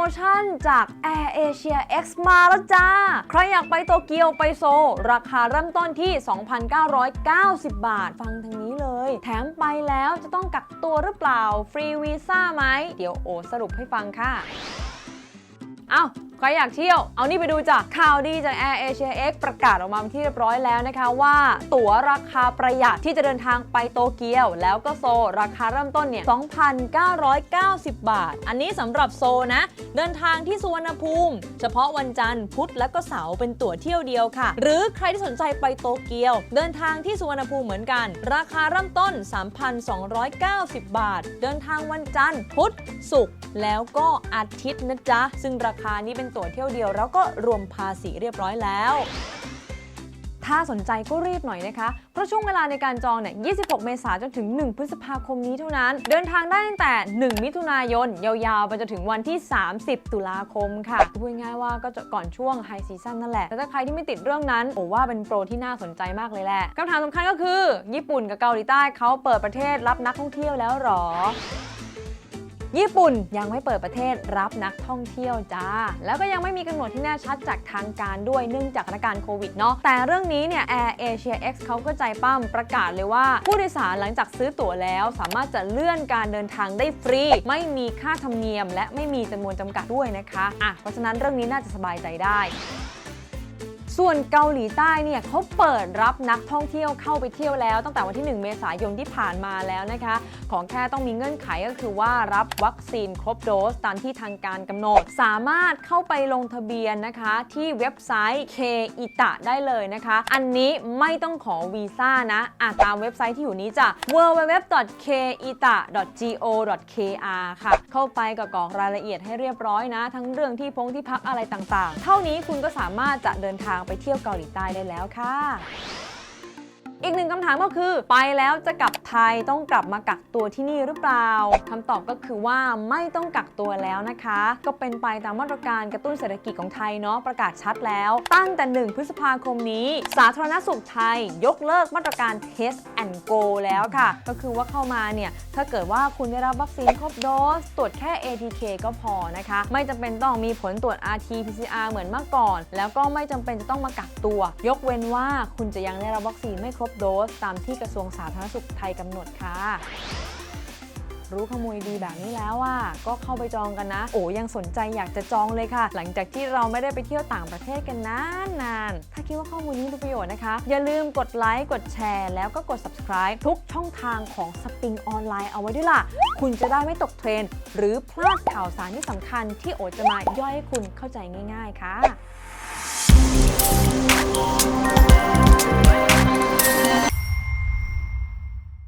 โมชั่นจาก Air Asia X มาแล้วจ้า ใครอยากไปโตเกียวไปโซลราคาเริ่มต้นที่ 2,990 บาท ฟังทางนี้เลย แถมไปแล้วจะต้องกักตัวหรือเปล่า ฟรีวีซ่าไหม เดี๋ยวโอสรุปให้ฟังค่ะ เอ้า ใครอยากเที่ยว เอานี่ไปดูจ้ะข่าวดีจาก Air Asia X ประกาศออกมาเป็นที่เรียบร้อยแล้วนะคะว่า ตั๋วราคาประหยัดที่จะเดินทางไปโตเกียว แล้วก็โซราคาเริ่มต้นเนี่ย 2,990 บาท อันนี้สำหรับโซนะ เดินทางที่สุวรรณภูมิ เฉพาะวันจันทร์พุธและก็เสาร์เป็นตั๋วเที่ยวเดียวค่ะ หรือใครที่สนใจไปโตเกียว เดินทางที่สุวรรณภูมิเหมือนกัน ราคาเริ่มต้น 3,290 บาท เดินทางวันจันทร์พุธศุกร์แล้วก็อาทิตย์นะจ๊ะซึ่งราคานี้เป็นตั๋วเที่ยวเดียว แล้วก็รวมภาษีเรียบร้อยแล้ว ถ้าสนใจก็รีบหน่อยนะคะ เพราะช่วงเวลาในการจองเนี่ย 26 เมษายนจนถึง 1 พฤษภาคมนี้เท่านั้น เดินทางได้ตั้งแต่ 1 มิถุนายน ยาวๆ ไปจนถึงวันที่ 30 ตุลาคมค่ะพูดง่ายๆว่าก็จะก่อนช่วงไฮซีซั่นนั่นแหละ แต่ถ้าใครที่ไม่ติดเรื่องนั้นผมว่าเป็นโปรที่น่าสนใจมากเลยแหละคำถามสำคัญก็คือ ญี่ปุ่นกับเกาหลีใต้เขาเปิดประเทศรับนักท่องเที่ยวแล้วหรอ ญี่ปุ่นยังไม่เปิดประเทศรับนักท่องเที่ยวจ้า แล้วก็ยังไม่มีกำหนดที่แน่ชัดจากทางการด้วยเนื่องจากสถานการณ์โควิดเนาะแต่เรื่องนี้เนี่ย Air Asia X เขาก็ใจปั้มประกาศเลยว่า ผู้โดยสารหลังจากซื้อตั๋วแล้ว สามารถจะเลื่อนการเดินทางได้ฟรี ไม่มีค่าธรรมเนียม และไม่มีจำนวนจำกัดด้วยนะคะอะเพราะฉะนั้นเรื่องนี้น่าจะสบายใจได้ ส่วนเกาหลีใต้เนี่ยเขาเปิดรับนักท่องเที่ยวเข้าไปเที่ยวแล้ว ตั้งแต่วันที่ 1 เมษายนที่ผ่านมาแล้วนะคะ ของแค่ต้องมีเงื่อนไขก็คือว่ารับวัคซีนครบโดสตามที่ทางการกำหนด สามารถเข้าไปลงทะเบียนนะคะ ที่เว็บไซต์ k i t a ได้เลยนะคะ อันนี้ไม่ต้องขอวีซ่านะอะตามเว็บไซต์ที่อยู่นี้จ้ะ www.kita.go.kr ค่ะ เข้าไปก็กรอกรายละเอียดให้เรียบร้อยนะ ทั้งเรื่องที่พงที่พักอะไรต่างๆ เท่านี้คุณก็สามารถจะเดินทางไปเที่ยวเกาหลีใต้ได้แล้วค่ะ อีกหนึ่งคำถามก็คือ ไปแล้วจะกลับ ไทยต้องกลับมากักตัวที่นี่หรือเปล่าคำตอบก็คือว่าไม่ต้องกักตัวแล้วนะคะ ก็เป็นไปตามมาตรการกระตุ้นเศรษฐกิจของไทยเนาะประกาศชัดแล้ว ตั้งแต่ 1 พฤษภาคมนี้ สาธารณสุขไทย ยกเลิกมาตรการ Test and Go แล้วค่ะ ก็คือว่าเข้ามาเนี่ยถ้าเกิดว่าคุณได้รับวัคซีนครบโดส ตรวจแค่ ATK ก็พอนะคะ ไม่จำเป็นต้องมีผลตรวจ RT PCR เหมือนเมื่อก่อน แล้วก็ไม่จำเป็นจะต้องมากักตัว ยกเว้นว่าคุณจะยังได้รับวัคซีนไม่ครบโดส ตามที่กระทรวงสาธารณสุขไทยกำหนดค่ะ รู้ข้อมูลดีแบบนี้แล้วอะก็เข้าไปจองกันนะ โอ้ยังสนใจอยากจะจองเลยค่ะ หลังจากที่เราไม่ได้ไปเที่ยวต่างประเทศกันนานนานๆถ้าคิดว่าข้อมูลนี้มีประโยชน์นะคะ อย่าลืมกดไลค์กดแชร์ แล้วก็กด subscribe ทุกช่องทางของสปริงออนไลน์เอาไว้ด้วยล่ะ คุณจะได้ไม่ตกเทรน หรือพลาดข่าวสารที่สำคัญที่โอจะมาย่อยให้คุณเข้าใจง่าย ๆ ค่ะ